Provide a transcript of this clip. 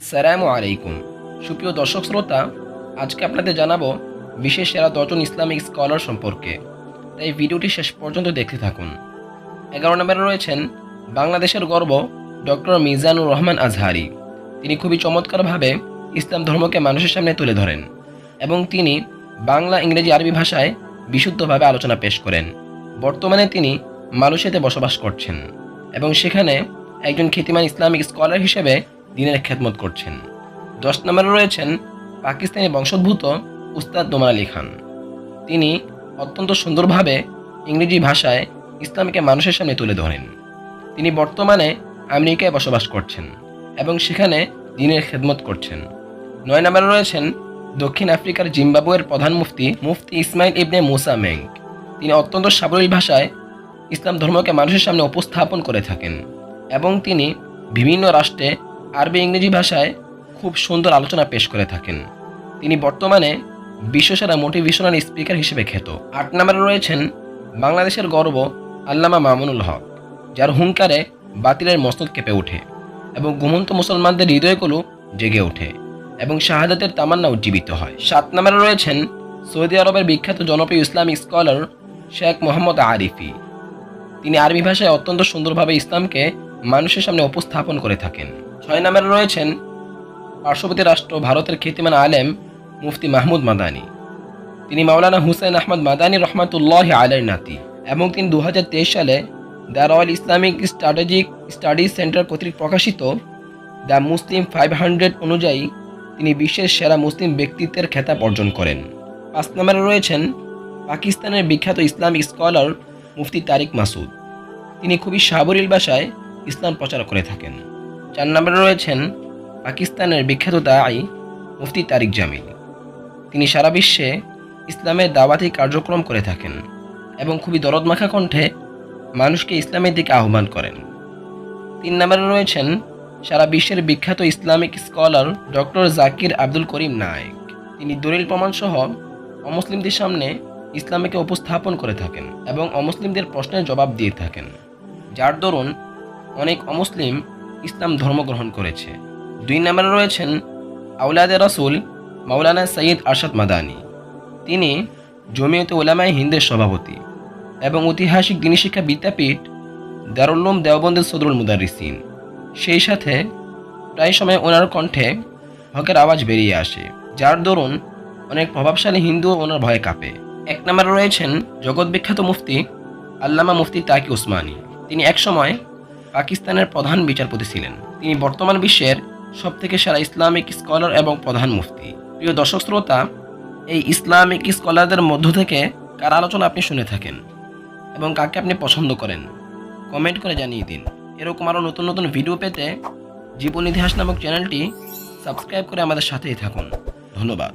সালামু আলাইকুম। সুপ্রিয় দর্শক শ্রোতা, আজকে আপনাদের জানাব বিশেষ সেরা দশজন ইসলামিক স্কলার সম্পর্কে। তাই ভিডিওটি শেষ পর্যন্ত দেখতে থাকুন। এগারো নম্বরে রয়েছেন বাংলাদেশের গর্ব ডক্টর মিজানুর রহমান আজহারি। তিনি খুবই চমৎকারভাবে ইসলাম ধর্মকে মানুষের সামনে তুলে ধরেন এবং তিনি বাংলা, ইংরেজি, আরবি ভাষায় বিশুদ্ধভাবে আলোচনা পেশ করেন। বর্তমানে তিনি মালয়েশিয়াতে বসবাস করছেন এবং সেখানে একজন খ্যাতিমান ইসলামিক স্কলার হিসেবে দিনের খেদমত করছেন। দশ নম্বরে রয়েছেন পাকিস্তানি বংশোদ্ভূত উস্তাদ নোমান আলী খান। তিনি অত্যন্ত সুন্দরভাবে ইংরেজি ভাষায় ইসলামকে মানুষের সামনে তুলে ধরেন। তিনি বর্তমানে আমেরিকায় বসবাস করছেন এবং সেখানে দিনের খেদমত করছেন। নয় নম্বরে রয়েছেন দক্ষিণ আফ্রিকার জিম্বাবুয়ের প্রধান মুফতি মুফতি ইসমাইল ইবনে মুসা মেঙ্ক তিনি অত্যন্ত সাবলীল ভাষায় ইসলাম ধর্মকে মানুষের সামনে উপস্থাপন করে থাকেন এবং তিনি বিভিন্ন রাষ্ট্রে আরবি ইংরেজি ভাষায় খুব সুন্দর আলোচনা পেশ করে থাকেন। তিনি বর্তমানে বিশ্বসেরা মোটিভেশনাল স্পিকার হিসেবে খ্যাত। আট নম্বরে রয়েছেন বাংলাদেশের গর্ব আল্লামা মামুনুল হক, যার হুঙ্কারে বাতিলের মস্তক কেঁপে ওঠে এবং ঘুমন্ত মুসলমানদের হৃদয়গুলো জেগে ওঠে এবং শাহাদাতের তামান্না উজ্জীবিত হয়। সাত নম্বরে রয়েছেন সৌদি আরবের বিখ্যাত জনপ্রিয় Islamic scholar Sheikh Mohammad Arifi. তিনি আরবি ভাষায় অত্যন্ত সুন্দরভাবে ইসলামকে মানুষের সামনে উপস্থাপন করে থাকেন। ছয় নম্বরে রয়েছেন পার্শ্ববর্তী রাষ্ট্র ভারতের খ্যাতিমান আলেম মুফতি মাহমুদ মাদানি। তিনি মাওলানা হুসেন আহমদ মাদানি রহমাতুল্লাহ আলের নাতি এবং তিনি দু হাজার তেইশ সালে the royal Islamic strategic studies centre কর্তৃক প্রকাশিত দ্য মুসলিম ফাইভ হান্ড্রেড অনুযায়ী তিনি বিশ্বের সেরা মুসলিম ব্যক্তিত্বের খেতাব অর্জন করেন। পাঁচ নম্বরে রয়েছেন পাকিস্তানের বিখ্যাত ইসলামিক স্কলার মুফতি তারিক মাসুদ। তিনি খুবই সাবলীল ভাষায় ইসলাম প্রচার করে থাকেন। চার নম্বরে রয়েছেন পাকিস্তানের বিখ্যাত দায়ী মুফতি তারিক জামিল। তিনি সারা বিশ্বে ইসলামের দাওয়াতি কার্যক্রম করে থাকেন এবং খুবই দরদমাখা কণ্ঠে মানুষকে ইসলামের দিকে আহ্বান করেন। তিন নম্বরে রয়েছেন সারা বিশ্বের বিখ্যাত Islamic scholar doctor Zakir Abdul Karim Naik. তিনি দলিল প্রমাণ সহ অমুসলিমদের সামনে ইসলামকে উপস্থাপন করে থাকেন এবং অমুসলিমদের প্রশ্নের জবাব দিয়ে থাকেন। যার দরুন অনেক অমুসলিম ইসলাম ধর্ম গ্রহণ করেছে। দুই নম্বরে রয়েছেন আউলাদে রসুল মাওলানা সৈয়দ আরশাদ মাদানি। তিনি জমিয়তে ওলামায় হিন্দের সভাপতি এবং ঐতিহাসিক দিনী শিক্ষা বিদ্যাপীঠ দারুল্লুম দেওবন্দের সদরুল মুদারিসিন সেই সাথে প্রায় সময় ওনার কণ্ঠে হকের আওয়াজ বেরিয়ে আসে, যার দরুন অনেক প্রভাবশালী হিন্দু ওনার ভয়ে কাঁপে। এক নম্বরে রয়েছেন জগৎ বিখ্যাত মুফতি আল্লামা মুফতি তাকি উসমানী। তিনি একসময় পাকিস্তানের প্রধান বিচারপতি ছিলেন। তিনি বর্তমান বিশ্বের সবথেকে সেরা ইসলামিক স্কলার এবং প্রধান মুফতি। প্রিয় দর্শক শ্রোতা, এই ইসলামিক স্কলারদের মধ্য থেকে কার আলোচনা আপনি শুনে থাকেন এবং কাকে আপনি পছন্দ করেন? কমেন্ট করে জানিয়ে দিন। এরকম আরও নতুন নতুন ভিডিও পেতে জীবন ইতিহাস নামক চ্যানেলটি সাবস্ক্রাইব করে আমাদের সাথেই থাকুন। ধন্যবাদ।